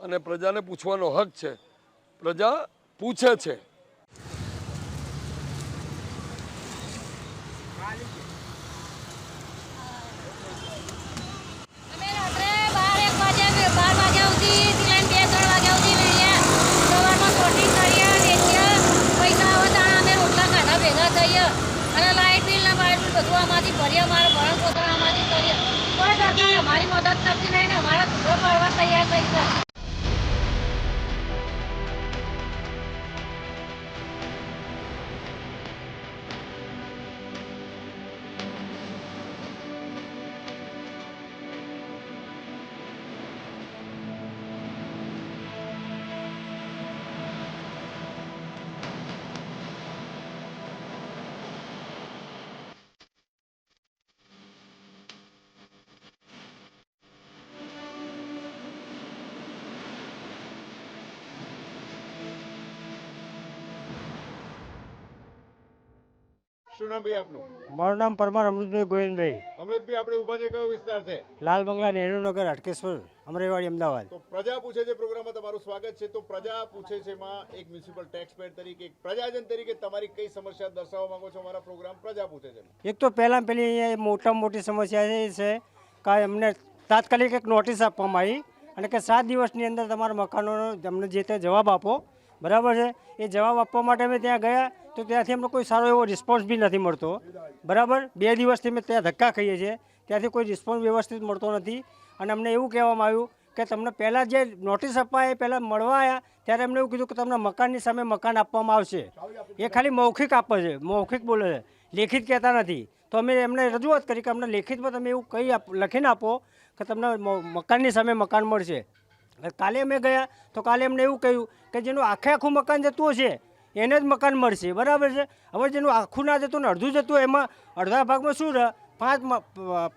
અને પ્રજાને પૂછવાનો હક છે. પ્રજા પૂછે છે. અને લાઇટ બિલ ના બાઇટ બિલ બધું આમાંથી ભરીએ મારે ભરણ પોતાના આમાંથી અમારી મદદ કરતી નહીં ને અમારા ઘરો કરવા તૈયાર થઈ છે શું નામ ભાઈ આપનું? મારું નામ પરમાર અમૃતભાઈ ગોવિંદભાઈ. અમૃતભાઈ આપણે ઊભા છે કયો વિસ્તાર છે? લાલ બંગલા નહેરુનગર અટકેશ્વર અમરેવાડી અમદાવાદ. તો પ્રજા પૂછે છે પ્રોગ્રામમાં તમારું સ્વાગત છે. તો પ્રજા પૂછે છે માં એક મ્યુનિસિપલ ટેક્સ પેડ તરીકે એક પ્રજાજન તરીકે તમારી કઈ સમસ્યા દર્શાવવા માંગો છો? અમારા પ્રોગ્રામ પ્રજા પૂછે છે. એક તો પહેલાં પહેલી અહીંયા મોટામાં મોટી સમસ્યા એ છે કે અમને તાત્કાલિક એક નોટિસ આપવામાં આવી અને કે સાત દિવસની અંદર તમારા મકાનોનો અમને જે તે જવાબ આપો. બરાબર છે? એ જવાબ આપવા માટે અમે ત્યાં ગયા. તો ત્યાંથી અમને કોઈ સારો એવો રિસ્પોન્સ બી નથી મળતો. બરાબર? બે દિવસથી અમે ત્યાં ધક્કા ખાઈએ છીએ. ત્યાંથી કોઈ રિસ્પોન્સ વ્યવસ્થિત મળતો નથી. અને અમને એવું કહેવામાં આવ્યું કે તમને પહેલાં જે નોટિસ આપવા એ પહેલાં મળવા આવ્યા ત્યારે એમને એવું કીધું કે તમને મકાનની સામે મકાન આપવામાં આવશે. એ ખાલી મૌખિક આપે છે. મૌખિક બોલે છે. લેખિત કહેતા નથી. તો અમે એમને રજૂઆત કરી કે અમને લેખિતમાં તમે એવું કંઈ લખીને આપો કે તમને મકાનની સામે મકાન મળશે. કાલે અમે ગયા તો કાલે એમને એવું કહ્યું કે જેનું આખે આખું મકાન જતું હશે એને જ મકાન મળશે. બરાબર છે? હવે જેનું આખું ના જતું ને અડધું જતું એમાં અડધા ભાગમાં શું રહે? પાંચ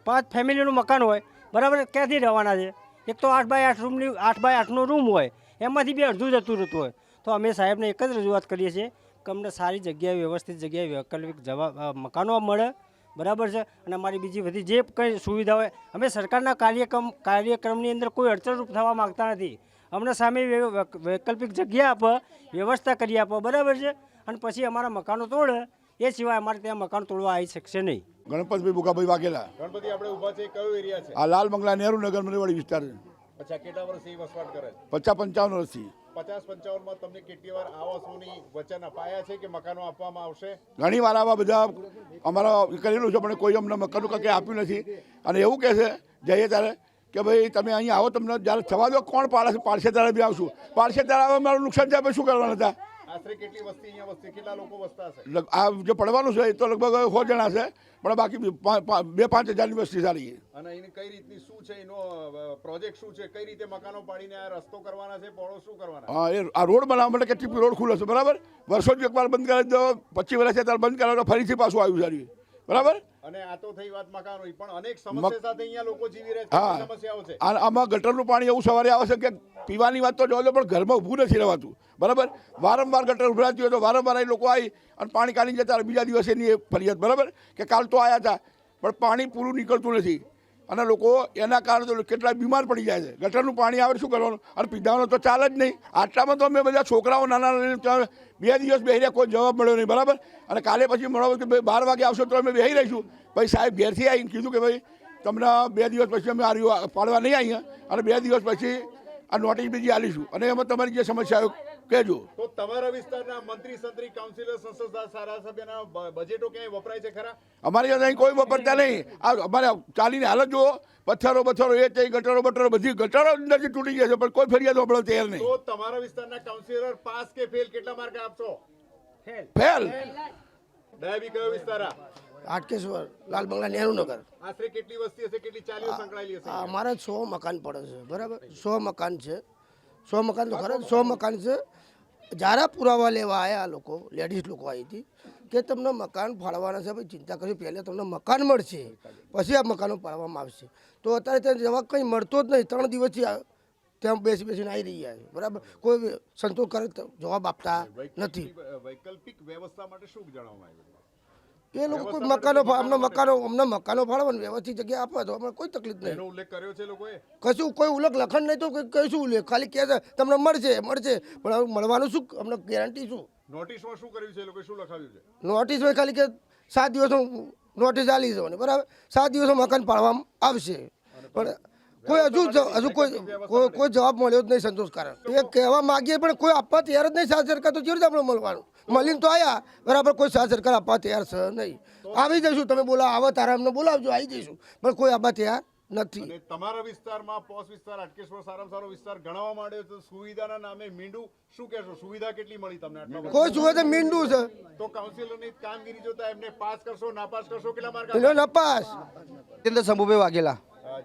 પાંચ ફેમિલીનું મકાન હોય. બરાબર? ક્યાંથી રહેવાના છે? એક તો આઠ બાય આઠ રૂમની, આઠ બાય આઠનો રૂમ હોય. એમાંથી બી અડધું જતું રહેતું હોય. તો અમે સાહેબને એક જ રજૂઆત કરીએ છીએ કે અમને સારી જગ્યાએ, વ્યવસ્થિત જગ્યાએ વૈકલ્પિક જવાબ મકાનો મળે. બરાબર છે? અને અમારી બીજી બધી જે કંઈ સુવિધા હોય, અમે સરકારના કાર્યક્રમ, કાર્યક્રમની અંદર કોઈ અડચણરૂપ થવા માગતા નથી. અમને સામે વૈકલ્પિક જગ્યા આપો વ્યવસ્થા કરી આપો બરાબર છે? અને પછી અમારા મકાનો તોડે એ સિવાય અમારે ત્યાં મકાન તોડવા આવી શકશે નહીં. ગણપતભાઈ ભૂકાભાઈ વાઘેલા. ગણપતિ આપણે ઊભા છે કયો એરિયા છે? આ લાલ બંગલા નહેરુ નગર મરેવાડી વિસ્તાર છે. અચ્છા કેટલા વર્ષથી વસવાટ કરે છે? પચાસ પંચાવન વર્ષથી. પચાસ પંચાવનમાં તમને કેટલી વાર આવાસોની વચન અપાયા છે કે મકાનો આપવામાં આવશે? ઘણી વાર આવા બધા અમારા કરેલું છે પણ કોઈ અમને મકાનો કંઈ આપ્યું નથી. અને એવું કહે છે જઈએ ત્યારે કે ભાઈ તમે અહીંયા આવો તમને જ્યારે થવા દો કોણ પાડશે પાડશે ત્યારે બી આવશું પાડશે ત્યારે આવે મારું નુકસાન થાય શું કરવાના હતા? કેટલી કેટલા આ જે પડવાનું છે એ તો લગભગ સો જણા છે પણ બાકી બી પાંચ હજારની વસ્તી સારી છે. અને એની કઈ રીતની શું છે? એનો પ્રોજેક્ટ શું છે? કઈ રીતે મકાનો પાડીને આ રસ્તો કરવાના છે? પોળો શું કરવાના? હા એ આ રોડ બનાવવા માટે કે રોડ ખુલ્લો છે બરાબર? વર્ષો જ એકવાર બંધ કરાવી દો પચીસ વર્ષ ત્યારે બંધ કરાવો તો ફરીથી પાછું આવ્યું સારી બરાબર? અને આ તો થઈ વાત મકાનોની પણ અનેક સમસ્યા સાથે અહીંયા લોકો જીવી રહ્યા છે સમસ્યાઓ છે. આમાં ગટરનું પાણી એવું સવારે આવે છે કે પીવાની વાત તો જોજો પણ ઘરમાં ઊભું નથી રહેવાતું. બરાબર? વારંવાર ગટર ઉભરાતી હોય તો વારંવાર અહીં લોકો આવી અને પાણી કાઢી જતા બીજા દિવસે એની ફરિયાદ બરાબર? કે કાલ તો આવ્યા હતા પણ પાણી પૂરું નીકળતું નથી. અને લોકો એના કારણે કેટલા બીમાર પડી જાય છે. ગટરનું પાણી આવે શું કરવાનું? અને પીધાવાનું તો ચાલે જ નહીં. આટલામાં તો અમે બધા છોકરાઓ નાના નાના બે દિવસ બેહી રહ્યા કોઈ જવાબ મળ્યો નહીં, બરાબર? અને કાલે પછી મળો કે ભાઈ બાર વાગે આવશો તો અમે બેહી રહીશું. પછી સાહેબ ઘેરથી આવીને કીધું કે ભાઈ, તમને બે દિવસ પછી અમે આર્યું પાડવા નહીં અહીંયા અને બે દિવસ પછી આ નોટિસ બીજી આલીશું. અને એમાં તમારી જે સમસ્યાઓ કહેજો. તો તમારા વિસ્તારના મંત્રી સંત્રી કાઉન્સિલર સંસદ ધારાસભ્યના બજેટો ક્યાંય વપરાય છે ખરા? અમારી અહીં કોઈ વાપરતા નહીં. આ અમારે ચાલીને હાલત જુઓ. પથ્થરો પથ્થરો એ તે ગટરો બટરો બધી ગટરો અંદરથી તૂટી ગયા છે પણ કોઈ ફરિયાદ આપણો તૈયાર નહીં. તો તમારા વિસ્તારના કાઉન્સિલર પાસ કે ફેલ કેટલા માર્ક આપશો? ફેલ ડાયાબી કયો વિસ્તાર? આ? હાટકેશ્વર લાલ બંગલા નહેરુ નગર આશરે કેટલી વસ્તી હશે કેટલી ચાલીઓ સંકળાયેલી હશે? અમારે સો મકાન પડે છે બરાબર? સો મકાન છે. સો મકાન તો ખરા સો મકાન છે. જ્યારે પુરાવા લેવા આવ્યા આ લોકો લેડીઝ લોકો આવી હતી કે તમને મકાન ફાળવાના છે ભાઈ ચિંતા કરી પહેલાં તમને મકાન મળશે પછી આ મકાનો ફાળવામાં આવશે. તો અત્યારે ત્યાં જવાબ કંઈ મળતો જ નહીં ત્રણ દિવસથી ત્યાં બેસી બેસીને આવી રહ્યા છે બરાબર? કોઈ સંતોષકારક જવાબ આપતા નથી. વૈકલ્પિક વ્યવસ્થા માટે શું જણાવવામાં આવ્યું? એ લોકો કોઈ મકાનો અમને મકાનો અમને મકાનો ફાળવવાની વ્યવસ્થિત જગ્યા આપવા તો અમને કોઈ તકલીફ નહીં. ઉલ્લેખ કર્યો છે લોકોએ? કશું કોઈ ઉલ્લેખ લખણ નહીં તો કોઈ કશું ઉલ્લેખ? ખાલી કહે છે તમને મળશે મળશે. પણ મળવાનું શું? અમને ગેરંટી શું? નોટિસમાં શું કર્યું છે? એ લોકોએ શું લખાવ્યું છે? નોટિસ હોય ખાલી કે સાત દિવસનો નોટિસ આલી જવાની બરાબર? સાત દિવસમાં મકાન પાડવામાં આવશે. પણ કોઈ હજુ હજુ કોઈ કોઈ જવાબ મળ્યો જ નહીં સંતોષકારક. એ કહેવા માગીએ પણ કોઈ આપવા તૈયાર જ નહીં સાથે સરકાર તો રીતે આપણે મળવાનું. મળીને તો આવ્યા બરાબર કોઈ સાથ સરકાર આપવા તૈયાર છે નહીં. આવી જઈશું તમે બોલા આવો તારા અમને બોલાવજો આવી જઈશું. પણ કોઈ આપવા તૈયાર નથી. તમારા વિસ્તારમાં પોસ વિસ્તાર અટકેશ્વર સારામાં સારો વિસ્તાર ગણવામાં માંડ્યો તો સુવિધાના નામે મીંડું શું કહેશો? સુવિધા કેટલી મળી તમને આટલા કોઈ જુએ તો મીંડું છે. તો કાઉન્સિલરની કામગીરી જોતા એમને પાસ કરશો નાપાસ કરશો કેટલા માર્ક નપાસ. જીતેન્દ્ર શંભુભાઈ વાઘેલા.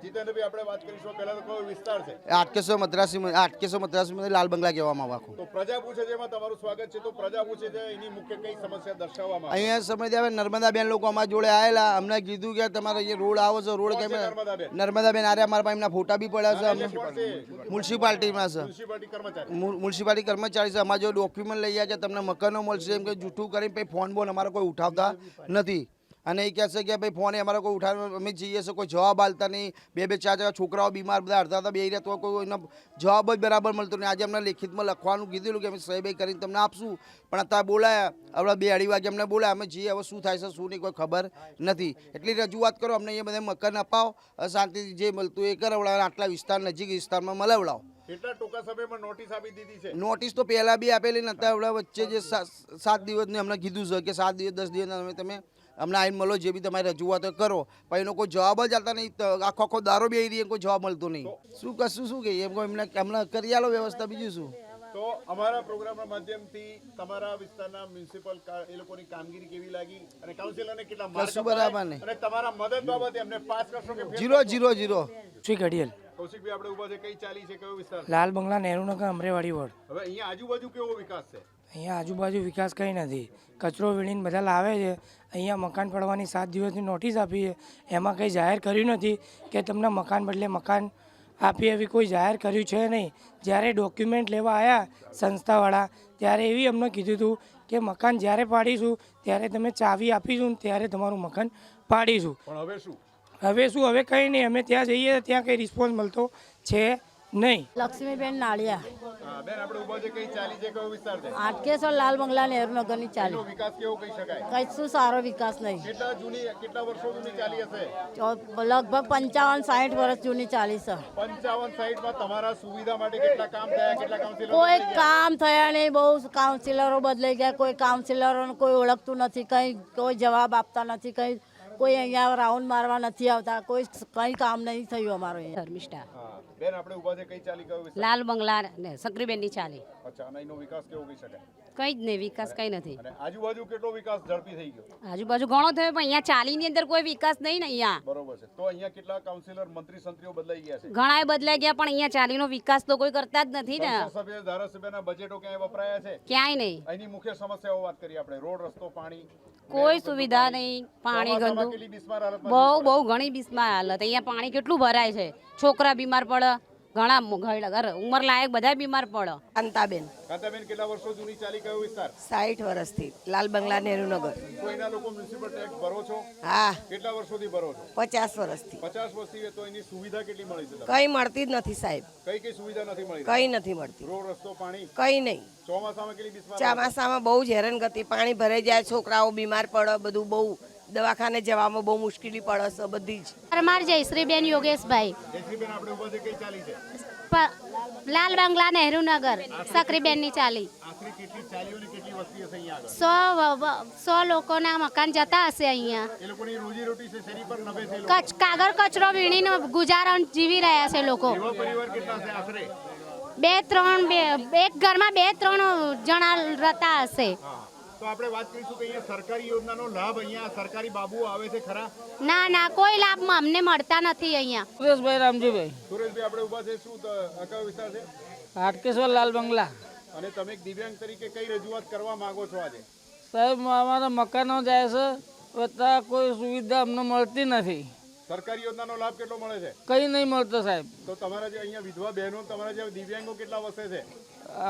જીતેન્દ્રભાઈ આપણે વાત કરીશું. પહેલા તો કયો વિસ્તાર છે. આટકેસો મદ્રાસી આટકેસો મદ્રાસી લાલ બંગલા કહેવામાં આવે આખું. તો પ્રજા પૂછે છે એમાં તમારું સ્વાગત છે. તો પ્રજા પૂછે છે એની મુખ્ય કઈ સમસ્યા દર્શાવવામાં આવે? અહીંયા સમયથી હવે નર્મદાબેન લોકો અમારા જોડે આવેલા. અમને કીધું કે તમારે અહીંયા રોડ આવો છો રોડ કેમ નર્મદા નર્મદાબેન? નર્મદાબેન આરે અમારા પાસે એમના ફોટા બી પડ્યા છે. મ્યુનિસિપાલિટીમાં છે. મ્યુનિસિપાલિટી કર્મચારી. મ્યુનિસિપાલિટી કર્મચારી છે. અમારા જો ડોક્યુમેન્ટ લઈ ગયા કે તમને મકાનો મળશે. એમ કે જૂઠું કરીને પછી ફોન બોન અમારો કોઈ ઉઠાવતા નથી. અને એ કહેશે કે ભાઈ ફોન અમારા કોઈ ઉઠાવે અમે જઈએ છીએ કોઈ જવાબ આલતા નહીં. બે બે ચાર ચાર છોકરાઓ બીમાર બધા અડધા હતા બે રહ્યા તો કોઈ એનો જવાબ જ બરાબર મળતો નહીં. આજે અમને લેખિતમાં લખવાનું કીધેલું કે અમે સહી બહી કરીને તમને આપશું. પણ અત્યારે બોલાયા. હવે બે અઢી વાગે અમને બોલાયા. અમે જઈએ હવે શું થાય છે શું નહીં કોઈ ખબર નથી. એટલી રજૂઆત કરો અમને અહીંયા બધા મકાન અપાવો. શાંતિથી જે મળતું એ કરાવડાવો આટલા વિસ્તાર નજીક વિસ્તારમાં મલાવડાવો. કેટલા ટૂંકા સમયમાં નોટિસ આપી દીધી છે? નોટિસ તો પહેલા બી આપેલી નતા હમણાં વચ્ચે જે સાત દિવસની હમણાં કીધું છે કે સાત દિવસ દસ દિવસ તમે હમણાં આવીને મળો જે બી તમારી રજૂઆતો કરો. પણ એનો કોઈ જવાબ જ આવતા નહીં. તો આખો આખો દારો બે રહી કોઈ જવાબ મળતો નહીં. શું કશું શું કહીએ એમ કોઈ એમને હમણાં કરી આલો વ્યવસ્થા બીજું શું? તો અમારા પ્રોગ્રામના માધ્યમથી તમારા વિસ્તારના મ્યુનિસિપલ એ લોકોની કામગીરી કેવી લાગી? અને કાઉન્સિલરને કેટલા માર્ક બરાબર અને તમારા મદદ બાબતે અમને પાસ કરશો કે ફેલ જીરો કરશો? Zero zero. શ્રી ઘડિયલ કૌશિકભાઈ આપણે ઊભા છે. કઈ ચાલી છે? કયો વિસ્તાર લાલ બંગલા નહેરુનગર અમરેવાડી વોર્ડ. હવે અહીંયા આજુબાજુ કેવો વિકાસ છે? અહીંયા આજુબાજુ વિકાસ કંઈ નથી. કચરો વીણીને બધા લાવે છે. અહીંયા મકાન પડવાની સાત દિવસની નોટિસ આપી છે એમાં કંઈ જાહેર કર્યું નથી કે તમને મકાન બદલે મકાન આપી એવી કોઈ જાહેર કર્યું છે નહીં. જ્યારે ડોક્યુમેન્ટ લેવા આવ્યા સંસ્થાવાળા ત્યારે એવી અમને કીધું હતું કે મકાન જ્યારે પાડીશું ત્યારે તમે ચાવી આપીશું ત્યારે તમારું મકાન પાડીશું. પણ હવે શું? હવે શું હવે કંઈ નહીં. અમે ત્યાં જઈએ ત્યાં કંઈ રિસ્પોન્સ મળતો છે નહીં. લક્ષ્મીબેન નાળિયા. હા બેન આપણે ઊભા છે કઈ ચાલી છે કયો વિસ્તાર છે? આટકેશ્વર લાલ બંગલા નહેરુનગરની એનો ચાલી વિકાસ કેવો કહી શકાય? કઈ શું સારો વિકાસ નહીં. કેટલા જૂની કેટલા વર્ષો જૂની ચાલી હશે? ચો- લગભગ પંચાવન સાઠ વર્ષ જૂની ચાલી છે. પંચાવન સાઈડમાં તમારા સુવિધા માટે કેટલા કામ થયા કેટલા કાઉન્સિલરો કોઈ બદલાઈ ગયા? કામ થયા નહીં બહુ કાઉન્સિલરો બદલાઈ ગયા કોઈ કાઉન્સિલરોને કોઈ ઓળખતું નથી કંઈ કોઈ જવાબ આપતા નથી કંઈ કોઈ અહીંયા રાઉન્ડ મારવા નથી આવતા. કોઈ કંઈ કામ નહીં થયું અમારું અહીંયા. ધર્મિષ્ઠા. બેન આપણે ઊભા છે કઈ ચાલી ગયું લાલ બંગલા ને સક્રીબેનની ચાલી. અચ્છા અને એનો વિકાસ કેવો કહી શકાય? કંઈ જ નહીં વિકાસ કંઈ નથી. અને આજુબાજુ કેટલો વિકાસ ઝડપી થઈ ગયો? આજુબાજુ ઘણો થયો પણ અહીંયા ચાલીની અંદર કોઈ વિકાસ નહીં ને અહીંયા. બરોબર છે. તો અહીંયા કેટલા કાઉન્સિલર મંત્રી સંત્રીઓ બદલાઈ ગયા છે? ઘણાએ બદલાઈ ગયા પણ અહીંયા ચાલીનો વિકાસ તો કોઈ કરતા જ નથી ને. સંસદીય ધારાસભ્યના બજેટો ક્યાંય વપરાયા છે? ક્યાંય નહીં. અહીંની મુખ્ય સમસ્યાઓ વાત કરીએ આપણે. રોડ રસ્તો પાણી. કોઈ સુવિધા નહીં પાણી ગંદુ. બહુ બહુ ઘણી બિસ્માર હાલત. અહીંયા પાણી કેટલું ભરાય છે? છોકરા બીમાર પડે ઘણા ઉંમર લાયક બધા બીમાર પડે. કાંતાબેન. કાંતાબેન કેટલા વર્ષો જૂની ચાલી ગયો વિસ્તાર? સાઠ વર્ષથી. લાલ બંગલા નહેરુનગર કોઈના લોકો મ્યુનિસિપલ ટેક્સ ભરો છો? હા. કેટલા વર્ષોથી ભરો છો? પચાસ વર્ષથી. પચાસ વર્ષથી તો એની સુવિધા કેટલી મળી છે કઈ કંઈ મળતી જ નથી સાહેબ. કઈ કઈ સુવિધા નથી મળી? કંઈ નથી મળતી. રોડ રસ્તો પાણી? કંઈ નહીં. ચોમાસામાં કેટલી ચોમાસામાં બહુ જ હેરાનગતિ. પાણી ભરાઈ જાય છોકરાઓ બીમાર પડે બધું બહુ દવાખાને જવામાં બહુ મુશ્કેલી પડે છે બધી જ. અમાર જયશ્રીબેન યોગેશભાઈ. લાલ બંગલા નહેરુનગર સક્રીબેનની ચાલી. આખરી કેટલી ચાલીઓ ને કેટલી વસ્તી હશે અહીંયા આગળ? સો સો લોકોના મકાન જતા હશે અહીંયા. એ લોકોની રોજી રોટી છે શેરી પર નભે છે એ લોકો. કચ કાગળ કચરો વીણીનો ગુજારણ જીવી રહ્યા છે લોકો. બે ત્રણ બે એક ઘરમાં બે ત્રણ જણા રહેતા હશે. તો આપણે વાત કરીશું કે અહીંયા સરકારી યોજનાનો લાભ અહીંયા સરકારી બાબુઓ આવે છે ખરા? ના ના કોઈ લાભ અમને મળતા નથી અહીંયા. સુરેશભાઈ રામજીભાઈ. સુરેશભાઈ આપણે ઊભા છે. શું કયો વિસ્તાર છે? હાટકેશ્વર લાલ બંગલા. અને તમે એક દિવ્યાંગ તરીકે કઈ રજૂઆત કરવા માંગો છો આજે? સાહેબ અમારા મકાનો જાય છે બધા કોઈ સુવિધા અમને મળતી નથી. સરકારી યોજનાનો લાભ કેટલો મળે છે? કંઈ નહીં મળતો સાહેબ. તો તમારા જે અહીંયા વિધવા બહેનો તમારા જે દિવ્યાંગો કેટલા વસે છે?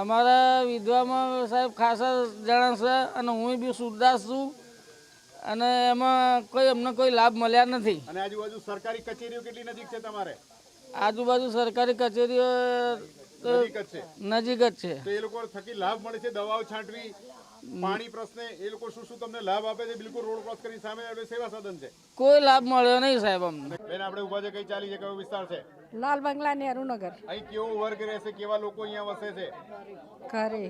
અમારા વિધવામાં સાહેબ ખાસા જણા છે અને હું બી સુરદાસ છું અને એમાં કોઈ અમને કોઈ લાભ મળ્યા નથી. અને આજુબાજુ સરકારી કચેરીઓ કેટલી નજીક છે તમારે? આજુબાજુ સરકારી કચેરીઓ નજીક જ છે. તો એ લોકો થકી લાભ મળે છે દવાઓ છાંટવી? પાણી પ્રશ્ને એ લોકો શું શું તમને લાભ આપે છે? બિલકુલ રોડ ક્રોસ કરી સામે આવે સેવા સદન છે. કોઈ લાભ મળ્યો નહીં સાહેબ અમને. બેન આપણે ઊભા છે કઈ ચાલી છે કયો વિસ્તાર છે? લાલ બંગલા નહેરુનગર અહીં કેવો વર્ગ રહેશે કેવા લોકો અહીંયા વસે છે? ઘરે.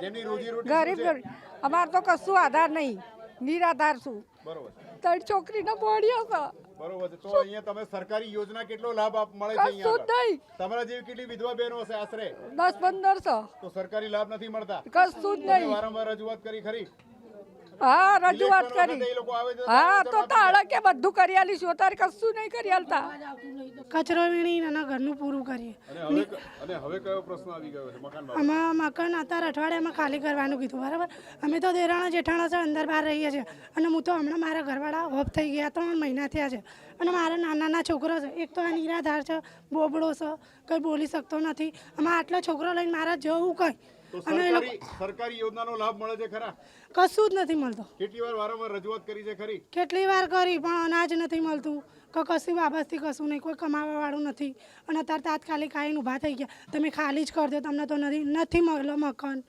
જેમની રોજી રોટી ગરીબ અમાર તો કશું આધાર નહીં. નિરાધાર છું. બરોબર. છે. ત્રણ છોકરીનો બોડ્યો છે બરોબર છે. તો અહીંયા તમે સરકારી યોજના કેટલો લાભ આપ મળે છે અહીંયા? નહીં. તમારા જેવી કેટલી વિધવા બહેનો હશે આશરે? દસ પંદરસો તો સરકારી લાભ નથી મળતા? કશું જ તમે વારંવાર રજૂઆત કરી ખરી? હા રજૂઆત કરી હા તો તાળા કે બધું કરી આલીશું અત્યારે કશું નહીં કરી આલતા. કચરો વીણી એના ઘરનું પૂરું કરીએ. અને હવે કયો પ્રશ્ન આવી ગયો છે મકાન? આમાં મકાન અત્યારે અઠવાડિયામાં ખાલી કરવાનું કીધું બરાબર? અમે તો દેરાણા જેઠાણા છે અંદર બહાર રહીએ છીએ. અને હું તો હમણાં મારા ઘરવાળા હોફ થઈ ગયા ત્રણ મહિના થયા છે. અને મારા નાના નાના છોકરો છે એક તો આ નિરાધાર છે બોબડો છે કંઈ બોલી શકતો નથી. આમાં આટલા છોકરો લઈને મારા જવું કંઈ? તો અને સરકારી સરકારી યોજનાનો લાભ મળે છે ખરા? કશું જ નથી મળતો. કેટલી વાર વારંવાર રજૂઆત કરી છે ખરી? કેટલી વાર કરી પણ અનાજ નથી મળતું. કે કશું બાબતથી કશું નહીં કોઈ કમાવા વાળું નથી. અને અત્યારે તાત્કાલિક આવીને ઊભા થઈ ગયા. તમે ખાલી જ કરજો તમને તો નથી નથી મળ્યો મકાન.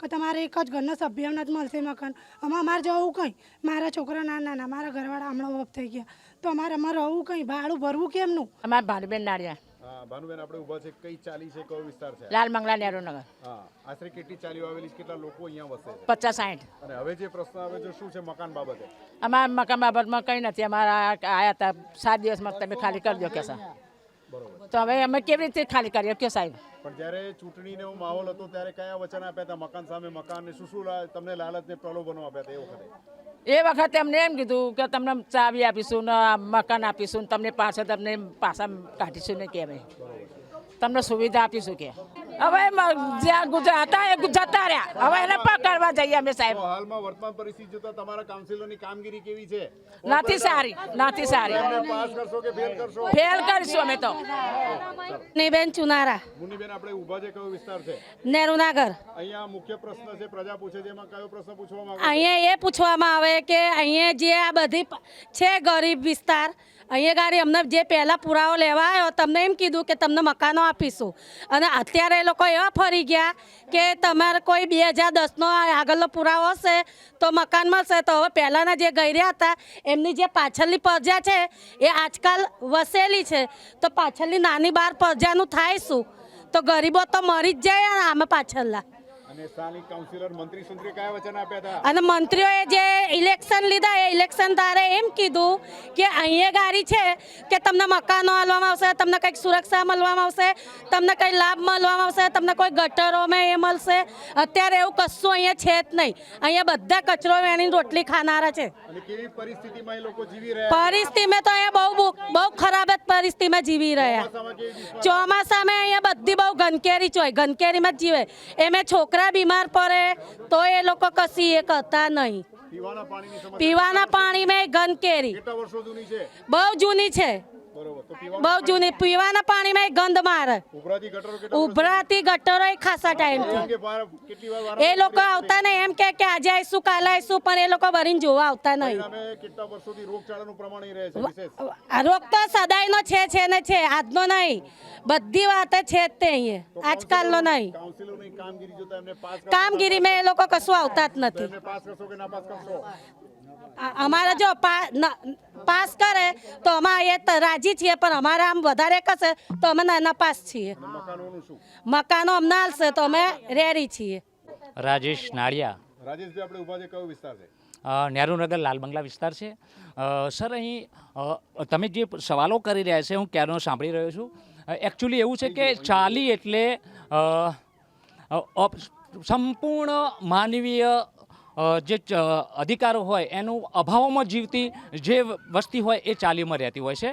કે તમારે એક જ ઘરના સભ્યને જ મળશે મકાન. આમાં અમારે જવું કંઈ? મારા છોકરા નાના નાના મારા ઘરવાળા હમણાં ઓફ થઈ ગયા. તો અમારે અમારે રહવું કંઈ? ભાડું ભરવું કેમનું? અમારા ભાનુબેન નાળિયા હા ભાનુબેન આપણે ઊભા છે. કઈ ચાલી છે? કયો વિસ્તાર છે? લાલ બંગલા નહેરુનગર હા આશરે કેટલી ચાલીઓ આવેલી છે? કેટલા લોકો અહીંયા વસે છે? પચાસ સાઠ અને હવે જે પ્રશ્ન આવે છે શું છે મકાન બાબતે? અમારા મકાન બાબતમાં કંઈ નથી. અમારા આયા હતા સાત દિવસમાં તમે ખાલી કરી દો કે સર. તો હવે અમે કેવી રીતે ખાલી કરીએ? કે સાહેબ. પણ જ્યારે ચૂંટણીનો માહોલ હતો ત્યારે કયા વચન આપ્યા હતા? મકાન સામે મકાન ને શું શું તમને લાલચ ને પ્રલોભનો આપ્યા હતા એ વખતે? એ વખતે અમને એમ કીધું કે તમને ચાવી આપીશું ને મકાન આપીશું ને તમને પાછળ તમને પાછા કાઢીશું ને કે અમે. તમને સુવિધા આપીશું કે. હવે જ્યાં ગુજરાત હતા એ જતા રહ્યા. હવે એને પકડવા જઈએ અમે સાહેબ. હાલમાં વર્તમાન પરિસ્થિતિ જોતા તમારા કાઉન્સિલરની કામગીરી કેવી છે? નથી સારી નથી સારી. પાસ કરશો કે ફેલ કરશો? ફેલ કરીશું અમે તો. નિબેન ચુનારા. મુનિબેન આપણે ઊભા છે કયો વિસ્તાર છે? નેરુનાગર. અહીંયા મુખ્ય પ્રશ્ન છે પ્રજા પૂછે છે એમાં કયો પ્રશ્ન પૂછવામાં આવે અહીંયા એ પૂછવામાં આવે કે અહીંયા જે આ બધી છે ગરીબ વિસ્તાર અહીંયા ગાડી અમને જે પહેલાં પુરાવો લેવા આવ્યો, તમને એમ કીધું કે તમને મકાનો આપીશું. અને અત્યારે એ લોકો એવા ફરી ગયા કે તમારે કોઈ બે હજાર દસનો આગળનો પુરાવો હશે, તો મકાન મળશે. તો હવે પહેલાંના જે રહ્યા હતા, એમની જે પાછળની પ્રજા છે, એ આજકાલ વસેલી છે. તો પાછળની નાની બાર પ્રજાનું થાય શું? તો ગરીબો તો મરી જ જાય આમાં પાછળના. અને મંત્રીઓએ જે ઇલેક્શન લીધા એ ઇલેક્શન તારે એમ કીધું કે અહીંયા ગાડી છે કે તમને મકાનો આપવામાં આવશે તમને કંઈક સુરક્ષા મળવામાં આવશે તમને કંઈ લાભ મળવામાં આવશે તમને કોઈ ગટરોમાં એ મળશે. અત્યારે એવું કશું અહીંયા છે જ નહીં. અહીંયા બધા કચરો વેણી રોટલી ખાનારા છે. પરિસ્થિતિમાં તો અહીંયા બહુ બહુ- ખરાબ જ પરિસ્થિતિમાં જીવી રહ્યા. ચોમાસામાં અહીંયા બધી બહુ ઘનકેરી જ હોય ઘનકેરીમાં જ જીવે. એમાં છોકરા બીમાર પડે તો એ લોકો કશી એ કરતા નહીં. પીવાના પાણી મેં ગંદકેરી બહુ જૂની છે. બહુ જૂની પીવાના પાણીમાં ગંધ મારે. ઉભરાતી ગટરો ખાસા વાર એ લોકો આવતા નહીં એમ કે આજે આવીશું કાલે આવીશું પણ એ લોકો ભરીને જોવા આવતા નહીં. રોગ તો સદાયનો છે છે ને છે આજનો નહીં. બધી વાત છે જ તે અહીંયા. આજકાલનો નહીં. કામગીરી મેં કામગીરીમાં એ લોકો કશું આવતા જ નથી. અમારે જો પા- પાસ કરે તો અમે એ ત- રાજી છીએ પણ અમારે આમ વધારે કરશે તો અમે નાના પાસ છીએ. અને મકાનોનું શું? મકાનો અમને હાલશે તો અમે રેડી છીએ. રાજેશ નાળિયા. રાજેશભાઈ આપણે ઊભા છે કયો વિસ્તાર છે? નહેરુનગર લાલ બંગલા વિસ્તાર છે. સર અહીં તમે જે સવાલો કરી રહ્યા છે હું ક્યારનો સાંભળી રહ્યો છું. એકચ્યુઅલી એવું છે કે ચાલી એટલે સંપૂર્ણ માનવીય જે અધિકારો હોય એનું અભાવમાં જીવતી જે વસ્તી હોય એ ચાલીમાં રહેતી હોય છે.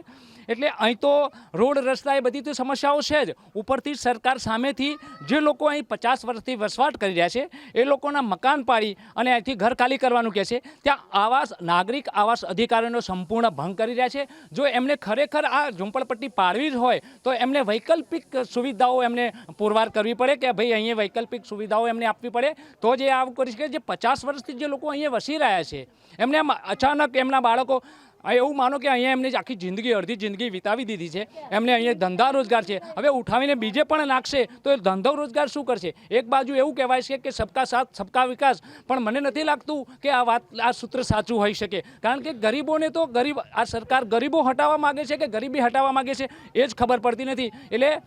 એટલે અહીં તો રોડ રસ્તા એ બધી તો સમસ્યાઓ છે જ. ઉપરથી સરકાર સામેથી જે લોકો અહીં પચાસ વર્ષથી વસવાટ કરી રહ્યા છે, એ લોકોના મકાન પાડી અને અહીંથી ઘર ખાલી કરવાનું કહે છે. ત્યાં આવાસ, નાગરિક આવાસ અધિકારીનો સંપૂર્ણ ભંગ કરી રહ્યા છે. જો એમને ખરેખર આ ઝૂંપડપટ્ટી પાડવી જ હોય, તો એમને વૈકલ્પિક સુવિધાઓ એમને પુરવાર કરવી પડે કે ભાઈ અહીંયા વૈકલ્પિક સુવિધાઓ એમને આપવી પડે. તો જ આવું કરી શકે જે પચાસ વર્ષથી જે લોકો અહીંયા વસી રહ્યા છે, એમને અચાનક એમના બાળકો એવું માનો કે અહીંયા એમને આખી જિંદગી, અડધી જિંદગી વિતાવી દીધી છે. એમને અહીંયા ધંધા રોજગાર છે. હવે ઉઠાવીને બીજે પણ નાખશે તો એ ધંધો રોજગાર શું કરશે? એક બાજુ એવું કહેવાય છે કે સબકા સાથ, સબકા વિકાસ. પણ મને નથી લાગતું કે આ વાત, આ સૂત્ર સાચું હોઈ શકે. કારણ કે ગરીબોને તો ગરીબ, આ સરકાર ગરીબો હટાવવા માગે છે કે ગરીબી હટાવવા માગે છે? એ જ ખબર પડતી નથી. એટલે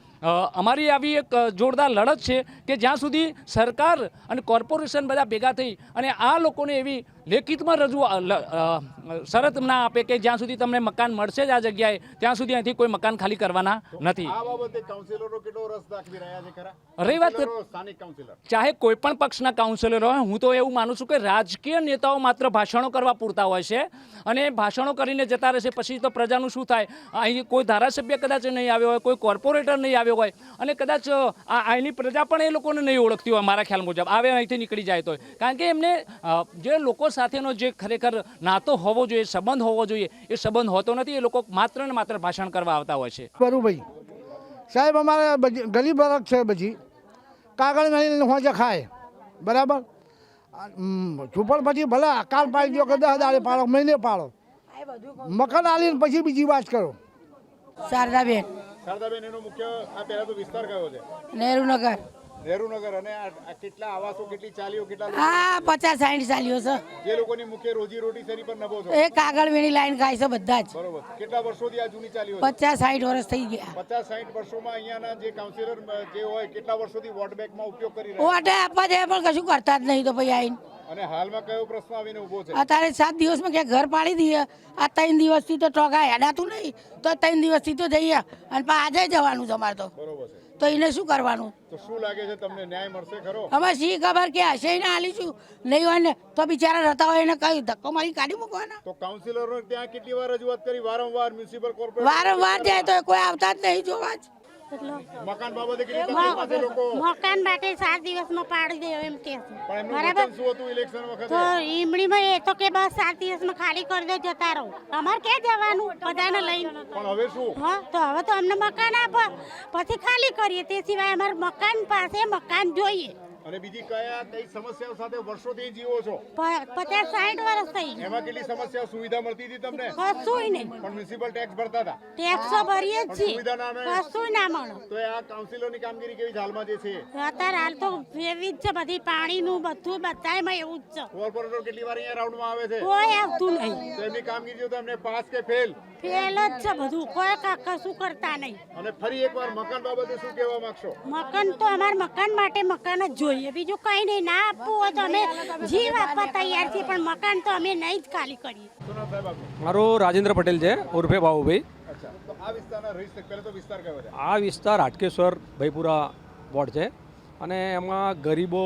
અમારી આવી એક જોરદાર લડત છે કે જ્યાં સુધી સરકાર અને કોર્પોરેશન બધા ભેગા થઈ અને આ લોકોને એવી લેખિતમાં રજૂ શરત ના આપે કે જ્યાં સુધી તમને મકાન મળશે જ આ જગ્યાએ ત્યાં સુધી અહીંથી કોઈ મકાન ખાલી કરવાના નથી. રહી વાત- ચાહે કોઈ પણ પક્ષના કાઉન્સિલર હોય હું તો એવું માનું છું કે રાજકીય નેતાઓ માત્ર ભાષણો કરવા પૂરતા હોય છે અને ભાષણો કરીને જતા રહેશે પછી તો પ્રજાનું શું થાય? અહીં કોઈ ધારાસભ્ય કદાચ નહીં આવ્યો હોય કોઈ કોર્પોરેટર નહીં આવ્યો હોય. અને કદાચ આ અહીંની પ્રજા પણ એ લોકોને નહીં ઓળખતી હોય મારા ખ્યાલ મુજબ. આવે અહીંથી નીકળી જાય તો. કારણ કે એમને જે લોકો સાથેનો જે ખરેખર નાતો હોવો જોઈએ સંબંધ હોવો જોઈએ એ સંબંધ હોતો નથી. એ લોકો માત્ર ને માત્ર ભાષણ કરવા આવતા હોય છે. ભાઈ સાહેબ અમારે ગલી બરક છે બધી. કાગળ નહીં હોજે ખાય. બરાબર? ઝૂંપડપટ્ટી ભલે કાલ પાડી દો કે દસ દાડે પાડો મહિને પાડો. મકાન આલીને પછી બીજી વાત કરો. શારદાબેન શારદાબેન એનો મુખ્ય આ પહેલા તો વિસ્તાર કયો છે? નહેરુનગર. નહેરુનગર. અને આ કેટલા આવાસો કેટલી ચાલીઓ કેટલા હા પચાસ સાઠ ચાલીઓ છે. જે લોકોની મુખ્ય રોજી રોટી શેરી પર નભો છો? એ કાગળ વીણી લાઈન ખાય છે બધા જ. બરોબર. કેટલા વર્ષોથી આ જૂની ચાલીઓ પચાસ સાઠ વર્ષ થઈ ગયા. પચાસ સાઠ વર્ષોમાં અહીંયાના જે કાઉન્સિલર જે હોય કેટલા વર્ષોથી વોટ બેંકમાં ઉપયોગ કરી રહ્યા વોટ આપવા જાય પણ કશું કરતા જ નહીં તો ભાઈ આવીને અને હાલમાં કયો પ્રશ્ન આવીને ઊભો છે? અત્યારે સાત દિવસમાં ક્યાંક ઘર પાડી દઈએ. આ ત્રણ દિવસથી તો ટોગા હેડાતું નહીં. તો ત્રણ દિવસથી તો જઈએ. અને પણ આજે જવાનું છે અમારે તો. બરોબર છે. તો એને શું કરવાનું? તો શું લાગે છે તમને ન્યાય મળશે ખરો? અમે શી ખબર કે હશે ને હાલીશું નહીં હોય ને તો બિચારા રહેતા હોય એને કઈ ધક્કો મારી કાઢી મૂકવાના? તો કાઉન્સિલરો ત્યાં કેટલી વાર રજૂઆત કરી? વારંવાર મ્યુનિસિપલ કોર્પોરેશન વારંવાર જાય તો કોઈ આવતા જ નહીં જોવા જ. મકાન બાબતે માટે સાત દિવસમાં પાડી દેવો એમ કે બરાબર? તો ઈમડીમાં એ તો કે બસ સાત દિવસમાં ખાલી કરી દો જતા રહો અમારે ક્યાં જવાનું? બધાને લઈને. પણ હવે શું? હા તો હવે તો અમને મકાન આપો. પછી ખાલી કરીએ. તે સિવાય અમારે મકાન પાસે મકાન જોઈએ. અને બીજી કયા કઈ સમસ્યાઓ સાથે વર્ષોથી જીવો છો? પચાસ સાઠ વર્ષ થઈ એમાં કેટલી સમસ્યાઓ સુવિધા મળતી હતી તમને? કશું નહીં. પણ મ્યુનિસિપલ ટેક્સ ભરતા હતા. ટેક્સો ભરીએ જ છીએ. સુવિધા ના મળે. કશું ના મળે. તો આ કાઉન્સિલરની કામગીરી કેવી હાલમાં જે છે અત્યારે હાલ તો એવી જ છે બધી પાણીનું બધું બધાયમાં એવું જ છે. કોર્પોરેટર કેટલી વાર અહીંયા રાઉન્ડમાં આવે છે? કોઈ આવતું નહીં. તો એમની કામગીરી જો તમને પાસ કે ફેલ ફેલ જ છે બધું. કોઈ કશું કરતા નહીં. અને ફરી એકવાર મકાન બાબતે શું કહેવા માંગશો? મકાન તો અમારે મકાન માટે મકાન જ જોઈએ. બીજું કઈ નહીં ના આપવું હોય તો અમે જીવ આપવા તૈયાર છીએ પણ મકાન તો અમે નહીં જ ખાલી કરીએ. મારું રાજેન્દ્ર પટેલ છે ઉર્ફે બાબુભાઈ અચ્છા તો આ વિસ્તારના રહી શકે પહેલા તો વિસ્તાર કયો છે? આ વિસ્તાર હાટકેશ્વર ભાઈપુરા વોર્ડ છે. અને એમાં ગરીબો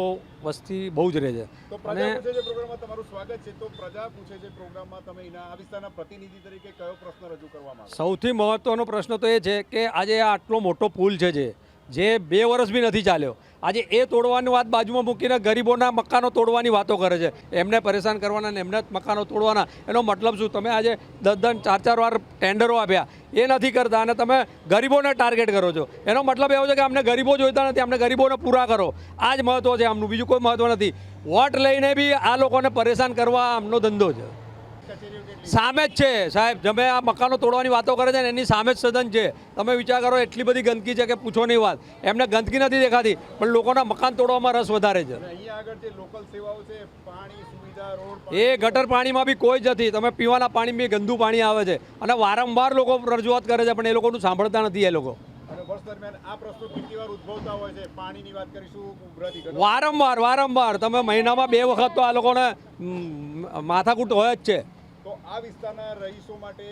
વસ્તી બહુ જ રહે છે. તો અને પ્રજા પૂછે છે પ્રોગ્રામમાં તમારું સ્વાગત છે તો પ્રજા પૂછે છે પ્રોગ્રામમાં તમે આ વિસ્તારના પ્રતિનિધિ તરીકે કયો પ્રશ્ન રજૂ કરવામાં સૌથી મહત્ત્વનો પ્રશ્ન તો એ છે કે આજે આ આટલો મોટો પુલ છે જે જે બે વર્ષ બી નથી ચાલ્યો. આજે એ તોડવાની વાત બાજુમાં મૂકીને ગરીબોના મકાનો તોડવાની વાતો કરે છે. એમને પરેશાન કરવાના ને એમને જ મકાનો તોડવાના. એનો મતલબ શું? તમે આજે દસ દસ, ચાર ચાર વાર ટેન્ડરો આપ્યા. એ નથી કરતા અને તમે ગરીબોને ટાર્ગેટ કરો છો. એનો મતલબ એવો છે કે અમને ગરીબો જોઈતા નથી અમને ગરીબોને પૂરા કરો. આ જ મહત્ત્વ છે આમનું. બીજું કોઈ મહત્ત્વ નથી. વોટ લઈને બી આ લોકોને પરેશાન કરવા આમનો ધંધો છે. સામે જ છે. સાહેબ તમે આ મકાનો તોડવાની વાતો કરે છે ને એની સામે જ સદન છે. તમે વિચાર કરો એટલી બધી ગંદકી છે કે પૂછો નહીં વાત. એમને ગંદકી નથી દેખાતી પણ લોકોના મકાન તોડવામાં રસ વધારે છે. પાણી એ ગટર પાણીમાં બી કોઈ જ નથી. તમે પીવાના પાણીમાં બી ગંદુ પાણી આવે છે. અને વારંવાર લોકો રજૂઆત કરે છે પણ એ લોકોનું સાંભળતા નથી એ લોકો. વારંવાર વારંવાર. તમે મહિનામાં બે વખત તો આ લોકોને માથાકૂટ હોય જ છે. આ વિસ્તારના રહીશો માટે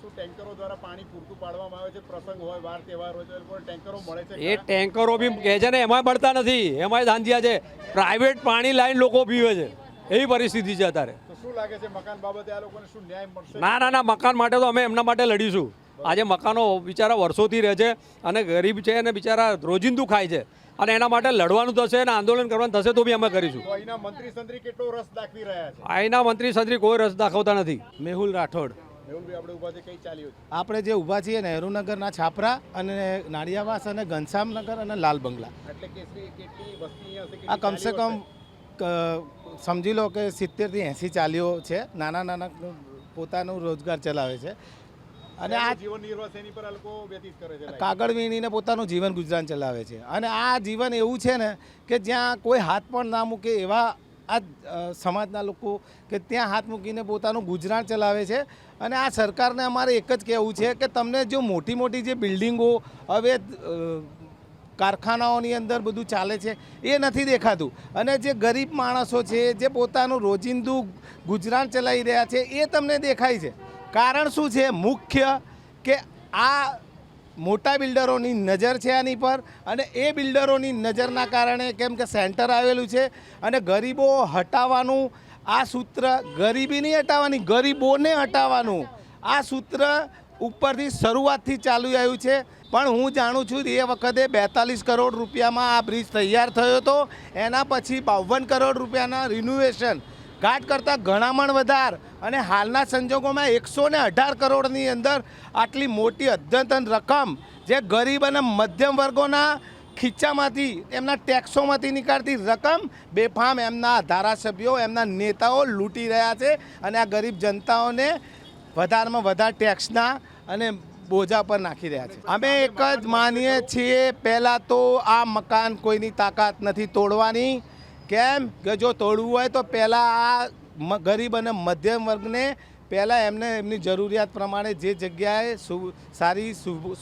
શું ટેન્કરો દ્વારા પાણી પૂરતું પાડવામાં આવે છે? પ્રસંગ હોય વાર તહેવાર હોય તો ટેન્કરો મળે છે એ ટેન્કરો બી કહે છે ને એમાં મળતા નથી. એમાંય ધાંધિયા છે. પ્રાઇવેટ પાણી લાઈન લોકો પીવે છે. એવી પરિસ્થિતિ છે અત્યારે. શું લાગે છે મકાન બાબતે આ લોકોને શું ન્યાય મળશે? ના ના ના મકાન માટે તો અમે એમના માટે લડીશું. આજે મકાનો બિચારા વર્ષોથી રહે છે અને ગરીબ છે અને બિચારા રોજિંદુ ખાય છે. અને એના માટે લડવાનું થશે અને આંદોલન કરવાનું થશે તો બી અમે કરીશું. અહીંના મંત્રી સંત્રી કેટલો રસ દાખવી રહ્યા છે? અહીંના મંત્રી સંત્રી કોઈ રસ દાખવતા નથી. મેહુલ રાઠોડ. આપણે ઊભા છે કઈ ચાલ્યું છે? આપણે જે ઊભા છીએ નહેરુનગરના છાપરા અને નાળિયાવાસ અને ઘનશ્યામનગર અને લાલ બંગલા. એટલે કે શ્રી કેટલી વસ્તી અહીંયા હશે આ કમસે કમ સમજી લો કે સિત્તેરથી એંસી ચાલીઓ છે. નાના નાના પોતાનું રોજગાર ચલાવે છે. અને આ જીવન નિર્વાહ એની પર લોકો વ્યતીત કરે છે કાગળ વીણીને પોતાનું જીવન ગુજરાન ચલાવે છે. અને આ જીવન એવું છે ને કે જ્યાં કોઈ હાથ પણ ના મૂકે એવા આ સમાજના લોકો કે ત્યાં હાથ મૂકીને પોતાનું ગુજરાન ચલાવે છે. અને આ સરકારને અમારે એક જ કહેવું છે કે તમને જો મોટી મોટી જે બિલ્ડિંગો હવે કારખાનાઓની અંદર બધું ચાલે છે એ નથી દેખાતું. અને જે ગરીબ માણસો છે જે પોતાનું રોજિંદુ ગુજરાન ચલાવી રહ્યા છે એ તમને દેખાય છે. કારણ શું છે? મુખ્ય કે આ મોટા બિલ્ડરોની નજર છે આની પર અને એ બિલ્ડરોની નજરના કારણે કેમ કે સેન્ટર આવેલું છે અને ગરીબો હટાવવાનું આ સૂત્ર ગરીબી નહીં હટાવવાની, ગરીબોને હટાવવાનું આ સૂત્ર ઉપરથી શરૂઆતથી ચાલુ આવ્યું છે. પણ હું જાણું છું એ વખતે બેતાલીસ કરોડ રૂપિયામાં આ બ્રિજ તૈયાર થયો હતો. એના પછી બાવન કરોડ રૂપિયાના રિન્યુએશન ઘાટ કરતાં ઘણામણ વધાર. અને હાલના સંજોગોમાં એકસો ને અઢાર કરોડની અંદર આટલી મોટી અદ્યતન રકમ જે ગરીબ અને મધ્યમ વર્ગોના ખીચ્ચામાંથી એમના ટેક્સોમાંથી નીકળતી રકમ બેફામ એમના ધારાસભ્યો, એમના નેતાઓ લૂંટી રહ્યા છે અને આ ગરીબ જનતાઓને વધારેમાં વધારે ટેક્સના અને બોજા પર નાખી રહ્યા છે. અમે એક જ માનીએ છીએ, પહેલાં તો આ મકાન કોઈની તાકાત નથી તોડવાની. કેમ કે જો તોડવું હોય તો પહેલાં આ ગરીબ અને મધ્યમ વર્ગને પહેલાં એમને એમની જરૂરિયાત પ્રમાણે જે જગ્યાએ સારી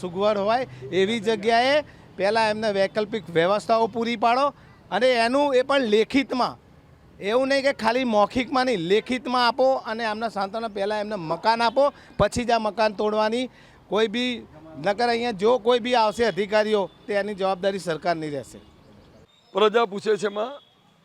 સગવડ હોય એવી જગ્યાએ પહેલાં એમને વૈકલ્પિક વ્યવસ્થાઓ પૂરી પાડો અને એનું એ પણ લેખિતમાં. એવું નહીં કે ખાલી મૌખિકમાં નહીં, લેખિતમાં આપો અને એમના સાંત્વના પહેલાં એમને મકાન આપો, પછી જ આ મકાન તોડવાની. કોઈ બી, નકર અહીંયા જો કોઈ બી આવશે અધિકારીઓ, તો એની જવાબદારી સરકારની રહેશે. પ્રજા પૂછે છે માં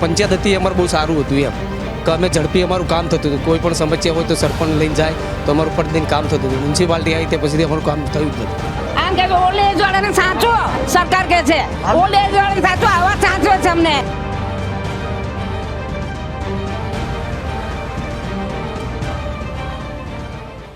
પંચાયત હતી અમારું બહુ સારું હતું એમ. કે અમે ઝડપી અમારું કામ થતું હતું. કોઈ પણ સમસ્યા હોય તો સરપંચ લઈને જાય તો અમારું પ્રતિદિન કામ થતું હતું. મ્યુનિસિપાલિટી આવી તે પછી અમારું કામ થયું જ નથી આમ કે ઓલ્ડ એજ વાળાને સાચો સરકાર કે છે. ઓલ્ડ એજ વાળાને સાચો આવા સાચો છે અમને.